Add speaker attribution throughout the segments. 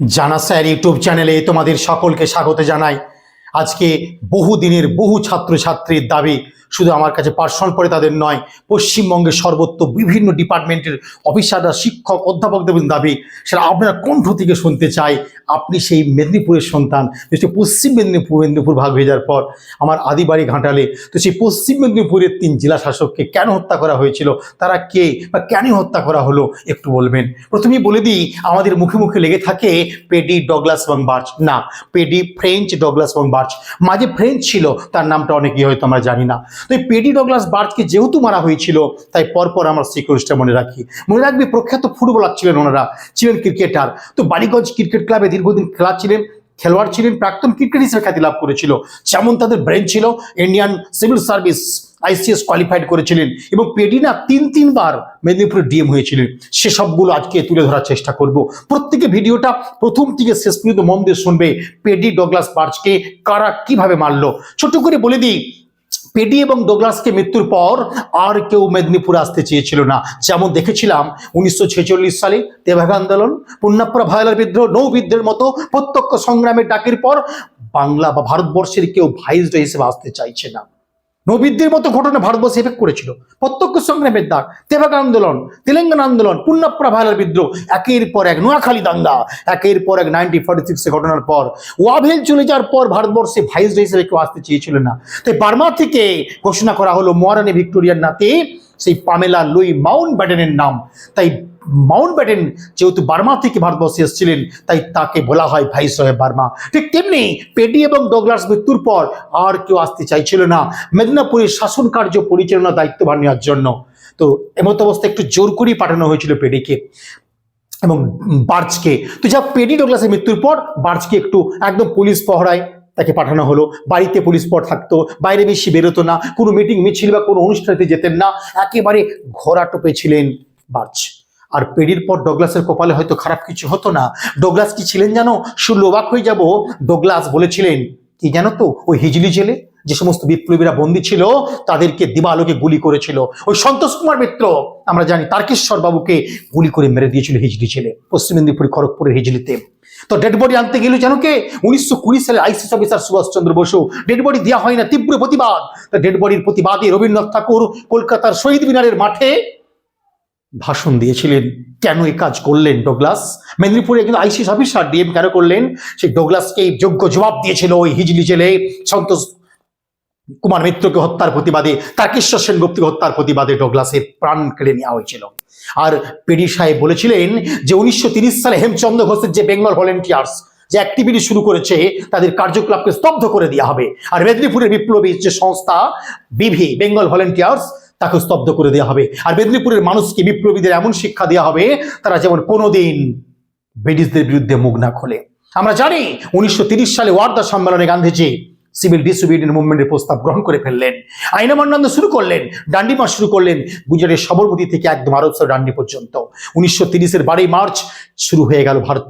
Speaker 1: জানা sir YouTube চ্যানেলে তোমাদের সকলকে স্বাগত জানাই। আজকে বহু দিনের বহু ছাত্রছাত্রীর দাবি শুধু আমার কাছে পার্সোনাল পরে তাদের নয়, পশ্চিমবঙ্গের সর্বত্র বিভিন্ন ডিপার্টমেন্টের অফিসাররা, শিক্ষক, অধ্যাপকদের দাবি, সেটা আপনারা কণ্ঠ থেকে শুনতে চাই। আপনি সেই মেদিনীপুরের সন্তান যেটি পশ্চিম মেদিনীপুর মেদিনীপুর ভাগ হয়ে যাওয়ার পর আমার আদিবাড়ি ঘাটালে, তো সেই পশ্চিম মেদিনীপুরের তিন জেলা শাসককে কেন হত্যা করা হয়েছিল, তারা কে বা কেন হত্যা করা হলো, একটু বলবেন? প্রথমেই বলে দিই, আমাদের মুখে মুখে লেগে থাকে পেডি ডগলাস এবং বার্চ। না, পেডি ফ্রেঞ্চ ডগলাস এবং বার্চ। মাঝে ফ্রেঞ্চ ছিল, তার নামটা অনেকেই হয়তো আমরা জানি না। তো এই পেডি ডগলাস বার্চকে যেহেতু মারা হয়েছিল, তাই পরপর আমরা সিকিউরিটিটা মনে রাখি। মনে রাখবি, প্রখ্যাত ফুটবলার ছিলেন ওনারা, ছিলেন ক্রিকেটার। তো বালিগঞ্জ ক্রিকেট ক্লাবে দীর্ঘদিন খেলা ছিলেন খেলোয়াড় ছিলেন, প্রাক্তন ক্রিকেট হিসেবে খ্যাতি লাভ করেছিল। যেমন তাদের ব্রেন ছিল, Indian civil service ICS qualified করেছিলেন এবং পেডিনা তিন, তিনবার মেদিনীপুরে ডিএম হয়েছিলেন। সেসবগুলো আজকে তুলে ধরার চেষ্টা করব। প্রত্যেকে ভিডিওটা প্রথম থেকে শেষ পর্যন্ত মন দিয়ে শুনবে, পেডি ডগলাস বার্চকে কারা কীভাবে মারলো। ছোট করে বলে দিই পেডি এবং ডোগলাসকে মৃত্যুর পর আর কেউ মেদিনীপুরে আসতে চেয়েছিল না। যেমন দেখেছিলাম উনিশশো ছেচল্লিশ সালে তেভাগ আন্দোলন পুণ্যাপ্রা ভায়লার বিদ্রোহ, নৌ বিদ্রোহের মতো প্রত্যক্ষ সংগ্রামের ডাকের পর বাংলা বা ভারতবর্ষের কেউ ভাইস হিসেবে আসতে চাইছে না। নবীদের মতো ঘটনা ভারতবর্ষে এফেক্ট করেছিল। প্রত্যক্ষ সংগ্রামের দাগ, তেভাগ আন্দোলন, তেলেঙ্গানা আন্দোলন পুণ্যাপ্রা ভাইলার বিদ্রোহ, একের পর এক নোয়াখালী দাঙ্গা, একের পর এক নাইনটিন ফর্টি সিক্সে ঘটনার পর। ওয়াভেল চলে যাওয়ার পর ভারতবর্ষে ভাইসড হিসেবে কেউ আসতে চেয়েছিল না। তাই বার্মা থেকে ঘোষণা করা হলো মহারানী ভিক্টোরিয়ার নাতে, সেই পামেলা লুই মাউন্ট ব্যাটেনের নাম। তাই মাউন্ট ব্যাটেন যেহেতু বার্মা থেকে ভারতবর্ষে এসেছিলেন, তাই তাকে বলা হয় ভাই সাহেব বার্মা। ঠিক তেমনি পেডি এবং ডগলাস মৃত্যুর পর আর কেউ আসতে চাইছিল না। মেদিনীপুরের শাসন কার্য পরিচালনার দায়িত্বভার নেওয়ার জন্য। তো এমত অবস্থা একটু জোর করেই পাঠানো হয়েছিল পেডিকে এবং বার্চকে তো যা পেডি ডগলাসের মৃত্যুর পর বার্চকে একটু একদম পুলিশ পহরায় তাকে পাঠানো হলো। বাড়িতে পুলিশ পর থাকতো, বাইরে বেশি বেরোতো না, কোনো মিটিং মিছিল বা কোনো অনুষ্ঠানেতে যেতেন না। একেবারে ঘোরা টোপে ছিলেন বার্চ আর পেরির পর ডগলাসের কপালে হয়তো খারাপ কিছু হতো না। ডগলাস কি ছিলেন জানো শুনলে অবাক হয়ে যাব, ডগলাস বলেছিলেন, কি জানো তো, ওই হিজলি জেলে যে সমস্ত বিপ্লবীরা বন্দী ছিল, তাদেরকে দিবালোকে গুলি করেছিল। ওই সন্তোষ কুমার মিত্র, আমরা জানি তারকেশ্বর বাবুকে গুলি করে মেরে দিয়েছিল হিজলি ছেলে পশ্চিম মেদিনীপুর খড়গপুরের হিজলিতে। তো ডেড বডি আনতে গেল জানো কে? উনিশশো কুড়ি সালে ICS officer Subhas Chandra Basu dead body দেওয়া হয় না, তীব্র প্রতিবাদ। তা ডেড বডির প্রতিবাদে রবীন্দ্রনাথ ঠাকুর কলকাতার শহীদ মিনারের মাঠে ভাষণ দিয়েছিলেন, কেন এই কাজ করলেন ডোগলাস? মেদিনীপুরে কিন্তু আইসিস অফিসার ডিএম কেন করলেন? সেই ডোগলাসকে যোগ্য জবাব দিয়েছিল ওই হিজলি জেলে সন্তোষ কুমার মিত্রকে হত্যার প্রতিবাদে তাকেশ্বর সেনগুপ্তকে হত্যার প্রতিবাদে ডোগলাসের প্রাণ কেড়ে নেওয়া হয়েছিল। আর পেডি সাহেব বলেছিলেন যে উনিশশো সালে হেমচন্দ্র ঘোষের যে বেঙ্গল ভলেন্টিয়ার্স, যে অ্যাক্টিভিটি শুরু করেছে, তাদের কার্যকলাপকে স্তব্ধ করে দেওয়া হবে। আর মেদিনীপুরের বিপ্লবী যে সংস্থা, বিভি, বেঙ্গল ভলেন্টিয়ার্স তাকে স্তব্ধ করে দেওয়া হবে। আর মেদিনীপুরের মানুষকে, বিপ্লবীদের এমন শিক্ষা দেওয়া হবে, তারা যেমন কোনোদিন ব্রিটিশদের বিরুদ্ধে মুখ না খোলে। আমরা জানি উনিশশো সালে ওয়ার্দা সম্মেলনে গান্ধীজি সিভিল ডিসোবিডিয়েন্ট মুভমেন্টের প্রস্তাব গ্রহণ করে ফেললেন। আইনা শুরু করলেন, ডান্ডি মাস শুরু করলেন, গুজরাটের সবরমতী থেকে একদম আরব সাগর ডান্ডি পর্যন্ত। উনিশশো তিরিশের বারোই মার্চ শুরু হয়ে গেল ভারত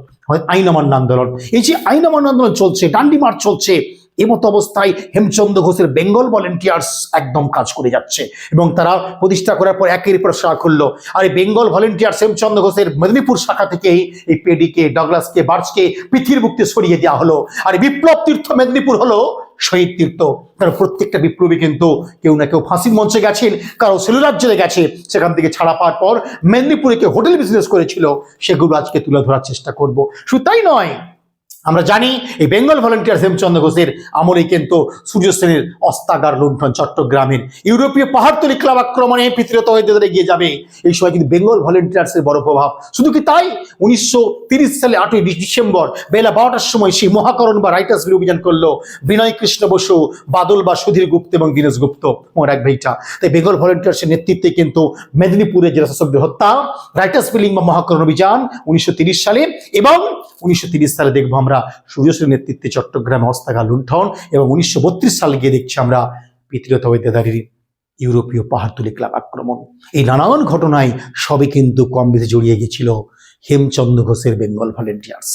Speaker 1: আইন আন্দোলন। এই যে আইন আন্দোলন চলছে, ডান্ডি মার্চ চলছে এমতো অবস্থায় হেমচন্দ্র ঘোষের বেঙ্গল ভলেন্টিয়ার্স একদম কাজ করে যাচ্ছে। এবং তারা প্রতিষ্ঠা করার পর একের পর শাখা খুললো। আর এই বেঙ্গল ভলেন্টিয়ার্স হেমচন্দ্র ঘোষের মেদিনীপুর শাখা থেকেই এই পেডিকে, ডগলাসকে, বার্চকে পৃথিবীর মুক্তি সরিয়ে দেওয়া হলো। আর বিপ্লব তীর্থ মেদিনীপুর হলো শহীদ তীর্থ। কারণ প্রত্যেকটা বিপ্লবী কিন্তু কেউ না কেউ ফাঁসির মঞ্চে গেছেন, কারও সেলুলার জেলে গেছে। সেখান থেকে ছাড়া পাওয়ার পর মেদিনীপুরে কেউ হোটেল বিজনেস করেছিল, সেগুলো আজকে তুলে ধরার চেষ্টা করব। শুধু তাই নয় আমরা জানি এই বেঙ্গল ভলেন্টিয়ার্স হেমচন্দ্র ঘোষের আমলে কিন্তু সূর্য সেনের অস্তাগার লুণ্ঠন চট্টগ্রামের ইউরোপীয় পাহাড়তলি ক্লাব আক্রমণে পিতৃত হয়ে এগিয়ে যাবে। এই সময় কিন্তু বেঙ্গল ভলেন্টিয়ার্সের বড় প্রভাব। শুধু কি তাই? উনিশশো সালে আটই ডিসেম্বর বেলা বারোটার সময় সেই মহাকরণ বা রাইটার্স বিল অভিযান করল বিনয় কৃষ্ণ বসু, বাদল বা সুধীর গুপ্ত এবং দীনেশ গুপ্ত ওর এক ভাইটা। তাই বেঙ্গল ভলেন্টিয়ার্সের নেতৃত্বে কিন্তু মেদিনীপুরে জেলা শাসকদের হত্যা রাইটার্স বিলিং বা মহাকরণ অভিযান উনিশশো সালে এবং উনিশশো সালে দেখব আমরা। সূর্যশ্রীর নেতৃত্বে চট্টগ্রামে হস্তাগা লুণ্ঠন এবং উনিশশো বত্রিশ সালে গিয়ে দেখছি আমরা বৈদ্যদারির ইউরোপীয় পাহাড়তলি ক্লাব আক্রমণ। এই নানান ঘটনায় সবই কিন্তু কম বেশি জড়িয়ে গেছিল হেমচন্দ্র ঘোষের বেঙ্গল ভলেন্টিয়ার্স।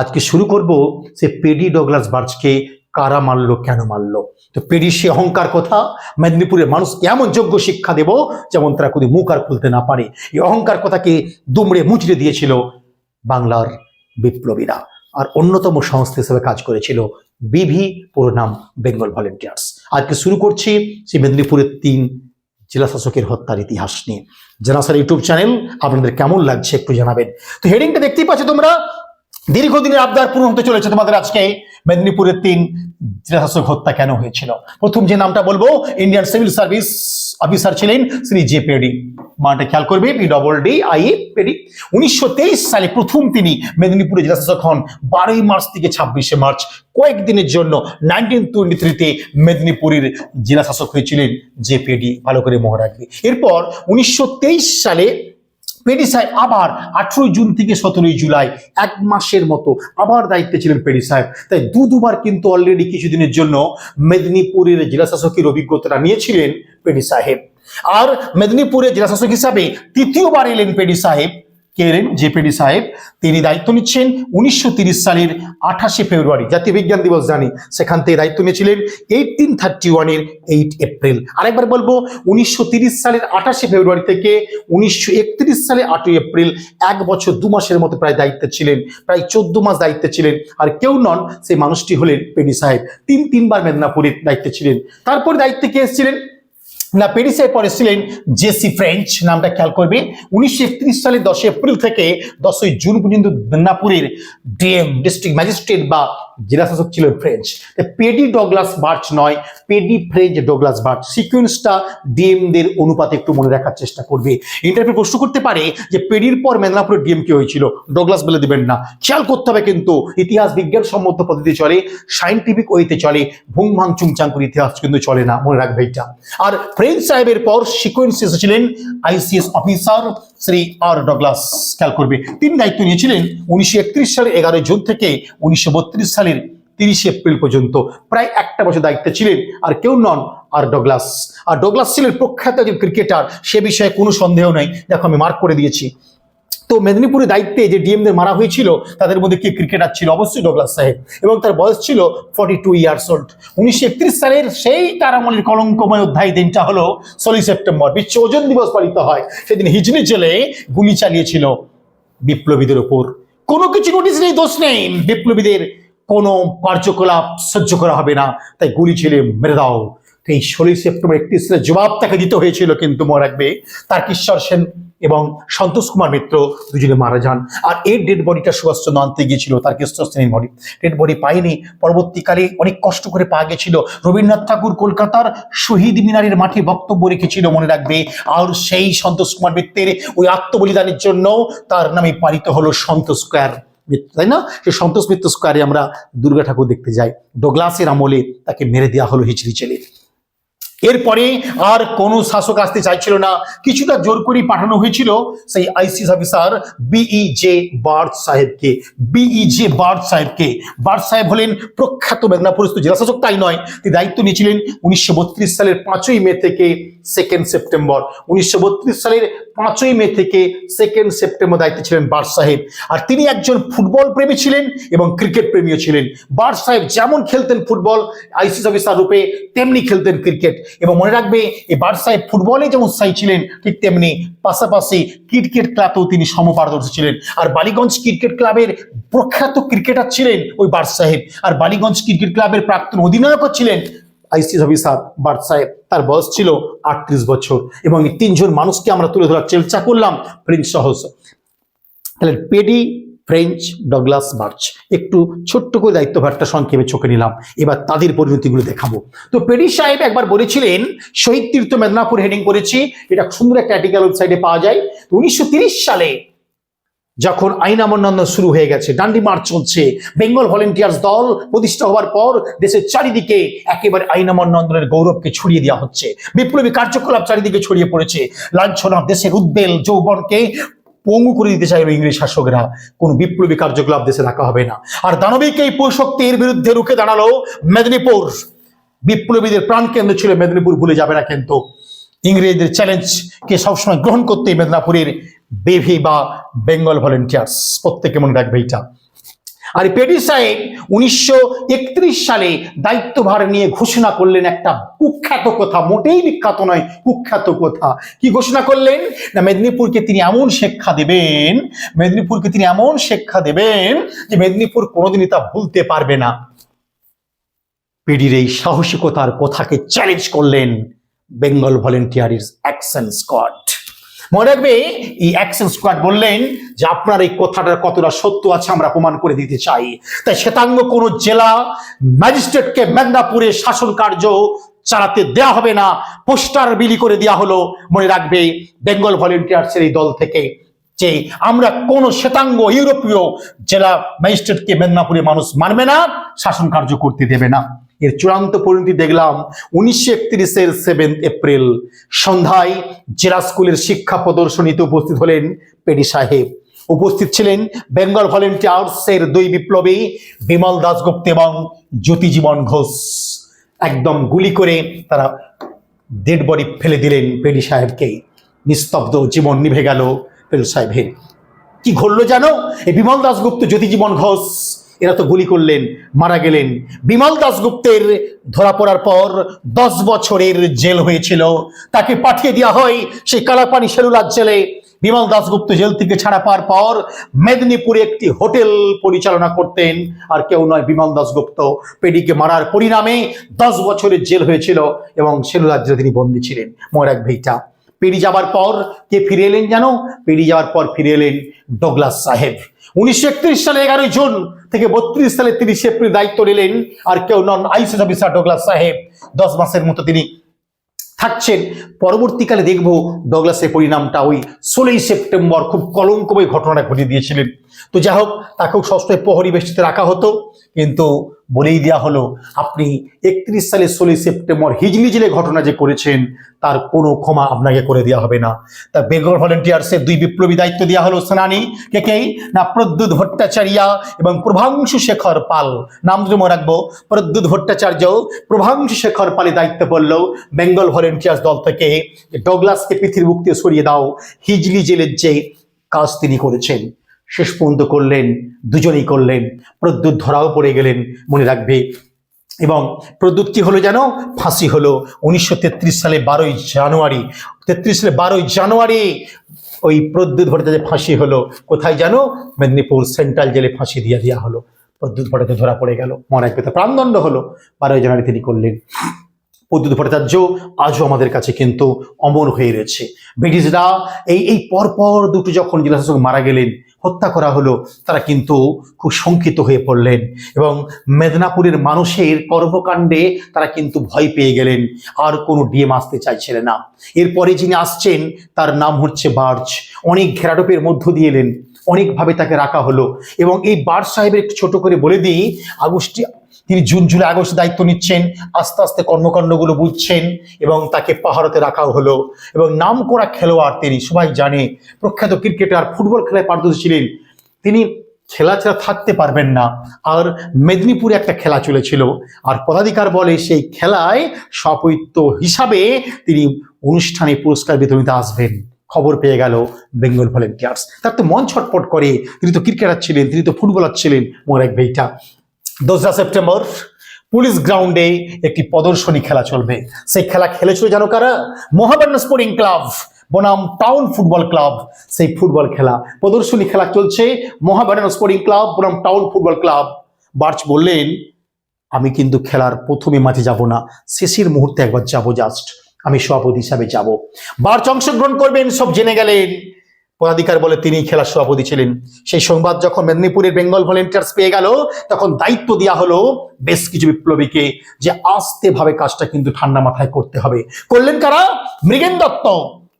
Speaker 1: আজকে শুরু করব সে পেডি ডগলাস বার্চকে কারা মারলো, কেন মারলো? তো পেডি, সে অহংকার কথা, মেদিনীপুরের মানুষকে এমন যোগ্য শিক্ষা দেব যেমন তারা কোনো মুখ আর খুলতে না পারে। এই অহংকার কথাকে দুমড়ে মুচড়ে দিয়েছিল বাংলার বিপ্লবীরা। আর অন্যতম সংস্থা হিসেবে কাজ করেছিল বিভি, পুরো নাম বেঙ্গল ভলেন্টিয়ার্স। আজকে শুরু করছি সেই মেদিনীপুরের তিন জেলা শাসকের হত্যার ইতিহাস নিয়ে। জেনাসার ইউটিউব চ্যানেল, আপনাদের কেমন লাগছে একটু জানাবেন। তো হেডিংটা দেখতেই পাচ্ছ তোমরা দীর্ঘদিনের আবদার পূরণ হতে চলেছে তোমাদের আজকে। মেদিনীপুরের তিন জেলাশাসক হত্যা কেন হয়েছিল? প্রথম যে নামটা বলব ইন্ডিয়ান সিভিল সার্ভিস অফিসার ছিলেন শ্রী জে পেডি। মানটা খেয়াল করবে P double D I Peddie. উনিশশো সালে প্রথম তিনি মেদিনীপুরের জেলাশাসক হন। বারোই মার্চ থেকে ছাব্বিশে মার্চ, কয়েকদিনের জন্য নাইনটিন টোয়েন্টি থ্রিতে মেদিনীপুরের জেলাশাসক হয়েছিলেন জে পেডি। ভালো করে মনে এরপর উনিশশো তেইশ সালে পেডি সাহেব আবার আঠেরোই জুন থেকে সতেরোই জুলাই, এক মাসের মতো আবার দায়িত্বে ছিলেন পেডি সাহেব তাই দু দুবার কিন্তু অলরেডি কিছুদিনের জন্য মেদিনীপুরের জেলাশাসকের অভিজ্ঞতাটা নিয়েছিলেন পেডি সাহেব আর মেদিনীপুরের জেলাশাসক হিসাবে তৃতীয়বার এলেন পেডি সাহেব কে এলেন জে পেডি সাহেব। তিনি দায়িত্ব নিচ্ছেন উনিশশো সালের আঠাশে ফেব্রুয়ারি, জাতীয় বিজ্ঞান দিবস জানি। সেখান থেকে দায়িত্ব নিয়েছিলেন এইটিন থার্টি ওয়ানের এইট এপ্রিল। আরেকবার বলব, উনিশশো সালের আঠাশে ফেব্রুয়ারি থেকে উনিশশো সালে আটই এপ্রিল, এক বছর দু মাসের মতো প্রায় দায়িত্বে ছিলেন, প্রায় চোদ্দ মাস দায়িত্বে ছিলেন। আর কেউ নন, সেই মানুষটি হলেন পেডি সাহেব। তিন তিনবার মেদিনীপুরের দায়িত্বে ছিলেন। তারপরে দায়িত্বে কে এসেছিলেন? না প্যারিসের পরে ছিলেন জেসি ফ্রেঞ্চ, নামটা খেয়াল করবে উনিশশো সালে দশই এপ্রিল থেকে দশই জুন পর্যন্ত মেদিনীপুরের ডিএম ডিস্ট্রিক্ট ম্যাজিস্ট্রেট বা জেলা শাসক ছিলেন ফ্রেঞ্চ পেডি ডগলাস বার্চ নয়, পেডি ফ্রেঞ্চ ডগলাস বার্চ। সিকুয়েন্সটা ডিএমদের অনুপাতে একটু মনে রাখার চেষ্টা করবে। ইন্টারভিউ প্রশ্ন করতে পারে যে পেডির পর মেদিনীপুরের ডিএম কে হয়েছিল? ডগলাস বলে দিবেন না। খেয়াল করতে হবে কিন্তু ইতিহাস বিজ্ঞান সম্মত পদ্ধতি চলে, সাইন্টিফিক ওয়েতে চলে, ভুং ভাং চুংচাং করে ইতিহাস কিন্তু চলে না। মনে রাখবে এটা। আর ফ্রেঞ্চ সাহেবের পর সিকোয়েন্স এসেছিলেন ICS officer Shri R Douglas খেয়াল করবে তিনি দায়িত্ব নিয়েছিলেন উনিশশো একত্রিশ সালের এগারোই জুন থেকে উনিশশো বত্রিশ সালের তিরিশে এপ্রিল পর্যন্ত। প্রায় একটা বছর দায়িত্বে ছিলেন, আর কেউ নন আর ডগলাস। আর ডগলাস ছিলেন প্রখ্যাত একজন ক্রিকেটার, সে বিষয়ে কোনো সন্দেহ নেই। দেখো আমি মার্ক করে দিয়েছি। তো মেদিনীপুরে দায়িত্বে যে ডিএমদের মারা হয়েছিল, তাদের মধ্যে কে ক্রিকেটার ছিল? অবশ্যই ডগলাস সাহেব। এবং তার বয়স ছিল ফর্টি টু ইয়ার্স ওল্ড উনিশশো একত্রিশ সালের সেই তারামলির কলঙ্কময় অধ্যায় দিনটা হলো ষোলোই সেপ্টেম্বর। বিশ্ব ওজন দিবস পালিত হয়। সেদিন হিজলি জেলে গুলি চালিয়েছিল বিপ্লবীদের ওপর। কোনো কিছু নোটিশ নেই, দোষ নেই। বিপ্লবীদের কোনো কার্যকলাপ সহ্য করা হবে না। তাই গুলি ছেলে মেরে দাও। এই ষোলোই সেপ্টেম্বর একত্রিশ জবাব তাকে দিতে হয়েছিল কিন্তু মনে রাখবে। তার তারকেশ্বর সেন এবং সন্তোষ কুমার মিত্র দুজনে মারা যান। আর এর ডেড বডিটা সুভাষচন্দ্র আনতে গিয়েছিল তারকেশ্বর সেনের বডি ডেড বডি পায়নি। পরবর্তীকালে অনেক কষ্ট করে পাওয়া গেছিল। রবীন্দ্রনাথ ঠাকুর কলকাতার শহীদ মিনারের মাঠে বক্তব্য রেখেছিল, মনে রাখবে। আর সেই সন্তোষ কুমার মিত্রের ওই আত্মবলিদানের জন্য তার নামে পালিত হলো সন্তোষ স্কোয়ার মিত্র, তাই না? সেই সন্তোষ মিত্র স্কোয়ারে আমরা দুর্গা ঠাকুর দেখতে যাই। ডোগ্লাসের আমলে তাকে মেরে দেওয়া হলো হিচড়ি চেলে এরপরে আর কোন শাসক আসতে চাইছিল না। কিছুটা জোর করে পাঠানো হয়েছিল সেই ICS officer B E J Burge সাহেবকে। বিই জে বার্ড সাহেবকে। বার্ড সাহেব হলেন প্রখ্যাত মেদিনীপুর জেলা শাসক, তাই নয়। তিনি দায়িত্ব নিয়েছিলেন উনিশশো বত্রিশ সালের পাঁচই মে থেকে সেকেন্ড সেপ্টেম্বর উনিশশো বত্রিশ সালের পাঁচই মে থেকে সেকেন্ড সেপ্টেম্বর দায়িত্বে ছিলেন বার সাহেব। আর তিনি একজন ফুটবল প্রেমী ছিলেন এবং ক্রিকেট প্রেমীও ছিলেন। বার সাহেব যেমন খেলতেন ফুটবল আইসিএস অফিসার রূপে তেমনি খেলতেন ক্রিকেট। এবং মনে রাখবে এই বার সাহেব ফুটবলে যেমন সাই ছিলেন, ঠিক তেমনি পাশাপাশি ক্রিকেট ক্লাবেও তিনি সমপারদর্শী ছিলেন। আর বালিগঞ্জ ক্রিকেট ক্লাবের প্রখ্যাত ক্রিকেটার ছিলেন ওই বার সাহেব। আর বালিগঞ্জ ক্রিকেট ক্লাবের প্রাক্তন অধিনায়কও ছিলেন আইসিএস অফিসার বার্ড সাহেব, তার বয়স ছিল আটত্রিশ বছর এবং এই তিনজন মানুষকে আমরা তুলে ধরার চেষ্টা করলাম প্রিন্স সহজ। তাহলে পেডি, ফ্রেঞ্চ, ডগলাস, বার্চ, একটু ছোট্ট করে দায়িত্বভারটা সংক্ষেপে চোখে নিলাম, এবার তাদের পরিণতিগুলো দেখাবো। তো পেডি সাহেব একবার বলেছিলেন, শহীদ তীর্থ মেদিনীপুর হেডিং করেছি, এটা সুন্দর একটা আর্টিকেল ওয়েবসাইটে পাওয়া যায়। উনিশশো সালে যখন আইন অমান্য শুরু হয়ে গেছে, ডান্ডি মার্চ চলছে, বেঙ্গল ভলেন্টিয়ার্স দল প্রতিষ্ঠা হওয়ার পর দেশের চারিদিকে একেবারে আইন অমান্য আন্দোলনের গৌরবকে ছড়িয়ে দেওয়া হচ্ছে। বিপ্লবী কার্যকলাপ চারিদিকে ছড়িয়ে পড়েছে। লাঞ্ছনা দেশের উদ্বেল যৌবনকে পঙ্গু করে দিতে চাইল ইংরেজ শাসকরা। কোন বিপ্লবী কার্যকলাপ দেশে রাখা হবে না। আর দানবিক এই শক্তির বিরুদ্ধে রুখে দাঁড়াল মেদিনীপুর। বিপ্লবীদের প্রাণকেন্দ্র ছিল মেদিনীপুর, ভুলে যাবে না কিন্তু। ইংরেজদের চ্যালেঞ্জকে সবসময় গ্রহণ করতে মেদিনীপুরের বেভি বা বেঙ্গল ভলেন্টিয়ার্স। প্রত্যেকে মনে রাখবে এটা আর পেডি সাহেব উনিশশো একত্রিশ সালে দায়িত্বভার নিয়ে ঘোষণা করলেন একটা কুখ্যাত কথা, মোটেই বিখ্যাত নয়, কুখ্যাত কথা। কি ঘোষণা করলেন? না, মেদিনীপুরকে তিনি এমন শিক্ষা দেবেন, মেদিনীপুরকে তিনি এমন শিক্ষা দেবেন যে মেদিনীপুর কোনোদিনই তা ভুলতে পারবে না। পেডির এই সাহসিকতার কথাকে চ্যালেঞ্জ করলেন বেঙ্গল ভলেন্টিয়ারিস অ্যাকশন স্কোয়াড। মনে রাখবে, এই অ্যাকশন স্কোয়াড বললেন যে আপনার এই কথাটার কতটা সত্য আছে আমরা প্রমাণ করে দিতে চাই। তাই শ্বেতাঙ্গ কোন জেলা ম্যাজিস্ট্রেটকে মেদিনীপুরে শাসন কার্য চালাতে দেয়া হবে না, পোস্টার বিলি করে দেওয়া হলো। মনে রাখবে, বেঙ্গল ভলেন্টিয়ার্সের এই দল থেকে যে আমরা কোন শ্বেতাঙ্গ ইউরোপীয় জেলা ম্যাজিস্ট্রেটকে মেদিনীপুরে মানুষ মানবে না, শাসন কার্য করতে দেবে না। এর চূড়ান্ত পরিণতি দেখলাম উনিশশো একত্রিশের সেভেন্থ এপ্রিল সন্ধ্যায় জেলা স্কুলের শিক্ষা প্রদর্শনীতে উপস্থিত হলেন পেডি সাহেব। উপস্থিত ছিলেন বেঙ্গল ভলেন্টিয়ার্সের দুই বিপ্লবী বিমল দাসগুপ্ত এবং জ্যোতিজীবন ঘোষ। একদম গুলি করে তারা ডেড বডি ফেলে দিলেন পেডি সাহেবকে। নিস্তব্ধ জীবন নিভে গেল পেডি সাহেবের। কি ঘটলো জানো? এই বিমল দাসগুপ্ত জ্যোতিজীবন ঘোষ এরা তো গুলি করলেন, মারা গেলেন। বিমল দাসগুপ্তের ধরা পড়ার পর দশ বছরের জেল হয়েছিল। তাকে পাঠিয়ে দেওয়া হয় সেই কালাপানি সেলুলার জেলে। বিমল দাসগুপ্ত জেল থেকে ছাড়া পাওয়ার পর মেদিনীপুরে একটি হোটেল পরিচালনা করতেন। আর কেউ নয় বিমল দাসগুপ্ত পেডিকে মারার পরিণামে দশ বছরের জেল হয়েছিল এবং সেলুলার জেলে তিনি বন্দী ছিলেন। মরাক ভেইটা পেরি যাবার পর কে ফিরে এলেন জানো পেরি যাওয়ার পর ফিরে এলেন ডগলাস সাহেব। উনিশশো একত্রিশ সালে এগারোই জুন থেকে বত্রিশ সালে তিরিশে এপ্রিল দায়িত্ব নিলেন আর কেউ নন আইসিএস অফিসার ডগলাস সাহেব। দশ মাসের মতো তিনি থাকছেন। পরবর্তীকালে দেখব ডগলাসের পরিণামটা ওই ষোলোই সেপ্টেম্বর খুব কলঙ্কময় ঘটনাটা ঘটিয়ে দিয়েছিলেন। তো যাই হোক তাকেও সস্তায় প্রহরী বেষ্টিতে রাখা হতো। কিন্তু বলেই দেওয়া হলো, আপনি একত্রিশ সালে ষোলোই সেপ্টেম্বর হিজলি জেলে ঘটনা যে করেছেন, তার কোনো ক্ষমা আপনাকে করে দেওয়া হবে না। তা বেঙ্গল ভলেন্টিয়ার্সের দুই বিপ্লবী দায়িত্ব দেওয়া হলো সেনানি, কে কে? না প্রদ্যুৎ ভট্টাচার্য এবং প্রভাংশু শেখর পাল। নাম যদি মনে রাখব, প্রদ্যুৎ ভট্টাচার্য, প্রভাংশু শেখর পালে দায়িত্ব পড়ল বেঙ্গল ভলেন্টিয়ার্স দল থেকে। ডগলাসকে পৃথিবীর মুক্তি সরিয়ে দাও, হিজলি জেলের যে কাজ তিনি করেছেন। শেষ পর্যন্ত করলেন, দুজনেই করলেন, প্রদ্যুৎ ধরাও পড়ে গেলেন মনে রাখবে। এবং প্রদ্যুৎ কি হলো জানো ফাঁসি হলো। উনিশশো তেত্রিশ সালে বারোই জানুয়ারি, তেত্রিশ সালে বারোই জানুয়ারি ওই প্রদ্যুৎ ভট্টাচার্যের ফাঁসি হলো। কোথায় জানো মেদিনীপুর সেন্ট্রাল জেলে ফাঁসি দিয়ে দেওয়া হলো। প্রদ্যুৎ ভট্টাচার্য ধরা পড়ে গেল। মনে রাখবে তো, প্রাণদণ্ড হলো। বারোই জানুয়ারি তিনি করলেন। প্রদ্যুৎ ভট্টাচার্য আজও আমাদের কাছে কিন্তু অমর হয়ে রয়েছে। ব্রিটিশরা এই এই পরপর দুটো যখন জেলাশাসক মারা গেলেন হত্যা করা হলো, তারা কিন্তু খুব শঙ্কিত হয়ে পড়লেন এবং মেদিনীপুরের মানুষের কর্মকাণ্ডে তারা কিন্তু ভয় পেয়ে গেলেন। আর কোনো ডিএম আসতে চাইছিলেন না। এরপরে যিনি আসছেন, তার নাম হচ্ছে বার্জ। অনেক ঘেরাটোপের মধ্য দিয়ে এলেন। অনেকভাবে তাকে রাখা হলো। এবং এই বার্জ সাহেবের ছোট করে বলে দিই, আগস্টে তিনি জুন, জুলাই, আগস্ট দায়িত্ব নিচ্ছেন, আস্তে আস্তে কর্মকাণ্ডগুলো বুঝছেন এবং তাকে পাহাড়তে রাখাও হলো এবং নাম করা খেলোয়াড় তিনি, সবাই জানে, প্রখ্যাত ক্রিকেটার, ফুটবল খেলায় পারদর্শী ছিলেন। তিনি খেলা ছাড়া থাকতে পারবেন না। আর মেদিনীপুরে একটা খেলা চলেছিল, আর পদাধিকার বলে সেই খেলায় সপৈত্য হিসাবে তিনি অনুষ্ঠানে পুরস্কার বিতরণীতে আসবেন। খবর পেয়ে গেল বেঙ্গল ভলেন্টিয়ার্স। তার তো মন ছটপট করে, তিনি তো ক্রিকেটার ছিলেন, তিনি তো ফুটবলার ছিলেন মোরাক ভাইটা। দোসরা সেপ্টেম্বর, পুলিশ গ্রাউন্ডে একটি প্রদর্শনী খেলা চলবে। সেই খেলা খেলেছিল জানো কারা? মোহামেডান স্পোর্টিং ক্লাব, বনাম টাউন ফুটবল ক্লাব। সেই ফুটবল খেলা, প্রদর্শনী খেলা চলছে মোহামেডান স্পোর্টিং ক্লাব, বনাম টাউন ফুটবল ক্লাব। বার্চ বললেন, আমি কিন্তু খেলার প্রথমে মাঠে যাব না, শেষের মুহূর্তে একবার যাব জাস্ট আমি সভাপতি হিসাবে যাব। বার্চ অংশগ্রহণ করবেন, সব জেনে গেলেন। পদাধিকার বলে তিনি খেলার সভাপতি ছিলেন। সেই সংবাদ যখন মেদিনীপুরের বেঙ্গল ভলেন্টিয়ার্স পেয়ে গেল, তখন দায়িত্ব দেওয়া হলো বেশ কিছু বিপ্লবীকে যে আস্তে ভাবে কাজটা কিন্তু ঠান্ডা মাথায় করতে হবে। করলেন কারা? মৃগেন দত্ত,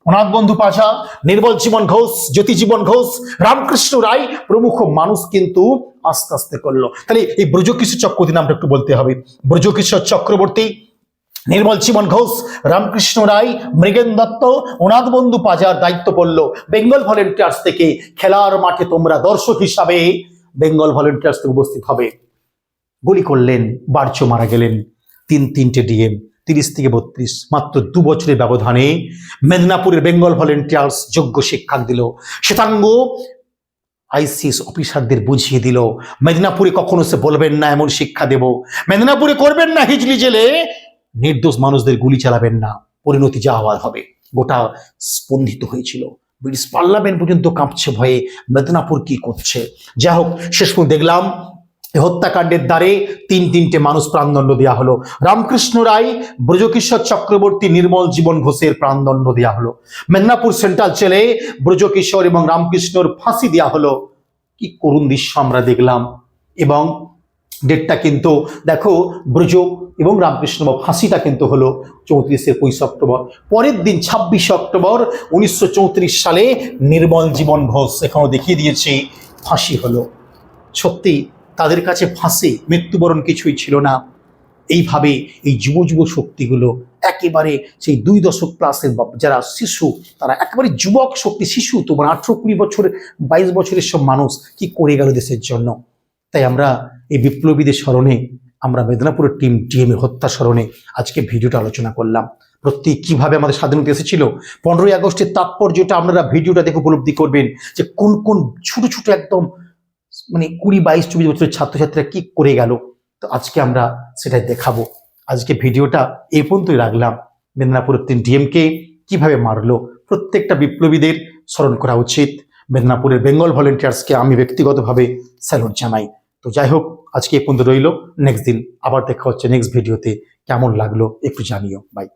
Speaker 1: অনাথ বন্ধু পাশা নির্মল জীবন ঘোষ, জ্যোতি জীবন ঘোষ, রামকৃষ্ণ রায়, প্রমুখ মানুষ কিন্তু আস্তে আস্তে করল। তাহলে এই ব্রজকিশোর চক্রবর্তী নামটা একটু বলতে হবে। ব্রজকিশোর চক্রবর্তী নির্মল জীবন ঘোষ, রামকৃষ্ণ রায়, মৃগেন দত্ত, অনাথ বন্ধু পাজার দায়িত্ব পড়ল বেঙ্গল ভলেন্টিয়ার্স থেকে। খেলার মাঠে তোমরা দর্শক হিসাবে বেঙ্গল ভলেন্টিয়ার্স থেকে উপস্থিত হবে। গুলি করলেন, বার্চ মারা গেলেন। তিন তিনটে ডিএম, তিরিশ থেকে বত্রিশ, মাত্র দু বছরের ব্যবধানে মেদিনীপুরের বেঙ্গল ভলেন্টিয়ার্স যোগ্য শিক্ষা দিল। শ্বেতাঙ্গ আইসিএস অফিসারদের বুঝিয়ে দিল, মেদিনীপুরে কখনো সে বলবেন না এমন শিক্ষা দেব। মেদিনীপুরে করবেন না হিজলি জেলে নির্দোষ মানুষদের গুলি চালাবেন না, পরিণতি যা হওয়ার হবে। গোটা স্পন্দিত হয়েছিল। ব্রিটিশ পার্লামেন্ট পর্যন্ত কাঁপছে ভয়ে। মেদিনীপুর কি করছে? যা হোক, শেষ পর্যন্ত দেখলাম হত্যাকাণ্ডের দ্বারে তিন তিনটে মানুষ প্রাণদণ্ড দেওয়া হলো। রামকৃষ্ণ রায়, ব্রজকিশোর চক্রবর্তী নির্মল জীবন ঘোষের প্রাণদণ্ড দেওয়া হলো। মেদিনীপুর সেন্ট্রাল জেলে ব্রজকিশোর এবং রামকৃষ্ণর ফাঁসি দেওয়া হলো। কি করুণ দৃশ্য আমরা দেখলাম। এবং ডেটটা কিন্তু দেখো, ব্রজ এবং রামকৃষ্ণ বা ফাঁসিটা কিন্তু হলো চৌত্রিশের পঁচিশ অক্টোবর। পরের দিন ছাব্বিশে অক্টোবর উনিশশো চৌত্রিশ সালে নির্মল জীবন ঘোষ এখানেও দেখিয়ে দিয়েছি, ফাঁসি হলো। সত্যি, তাদের কাছে ফাঁসি, মৃত্যুবরণ কিছুই ছিল না। এইভাবে এই যুব যুব শক্তিগুলো একেবারে সেই দুই দশক প্লাসের যারা শিশু, তারা একেবারে যুবক শক্তি, শিশু তোমার আঠেরো কুড়ি বছরের বাইশ বছরের সব মানুষ কি করে গেল দেশের জন্য? তাই আমরা এই বিপ্লবীদের স্মরণে, আমরা মেদিনীপুরের টিম টিএম এর হত্যা স্মরণে আজকে ভিডিওটা আলোচনা করলাম। প্রত্যেক কীভাবে আমাদের স্বাধীনতা এসেছিল? পনেরোই আগস্টের তাৎপর্যটা আপনারা ভিডিওটা দেখে উপলব্ধি করবেন যে কোন কোন ছোট ছোট একদম মানে কুড়ি, বাইশ, চব্বিশ বছরের ছাত্রছাত্রীরা কি করে গেল? তো আজকে আমরা সেটাই দেখাবো। আজকে ভিডিওটা এই পর্যন্তই রাখলাম। মেদিনীপুরের তিন ডিএমকে কীভাবে মারলো? প্রত্যেকটা বিপ্লবীদের স্মরণ করা উচিত। মেদিনীপুরের বেঙ্গল ভলেন্টিয়ার্সকে আমি ব্যক্তিগতভাবে স্যালুট জানাই। তো যাই হোক আজকে এ পর্যন্ত রইল। নেক্সট দিন আবার দেখা হচ্ছে নেক্সট ভিডিওতে কেমন লাগল একটু জানিও। বাই